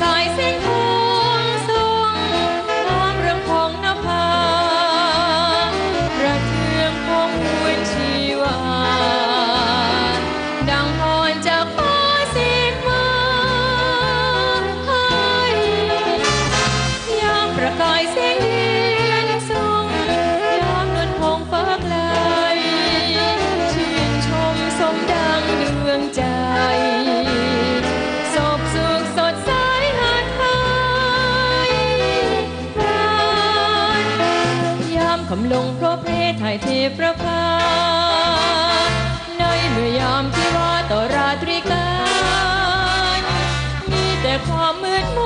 สายเส้นทองทรงตามเร่อของนภาระเทืองของหวชีวา ดังพรจากฟ้าสิมายามประกายเส้นเดืนทรงยามนวลของฟ้าไชื่นชมสมดังดวงใจ คำลงเพราะเพรไทยเทประภาในเมื่อยามที่ว่าต่อราตรีการมีแต่ความมืดมน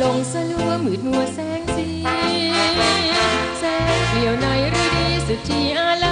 ลงสลัวมืดมัวแสงสี แสงเกลียวในฤดีสุดที่อาลา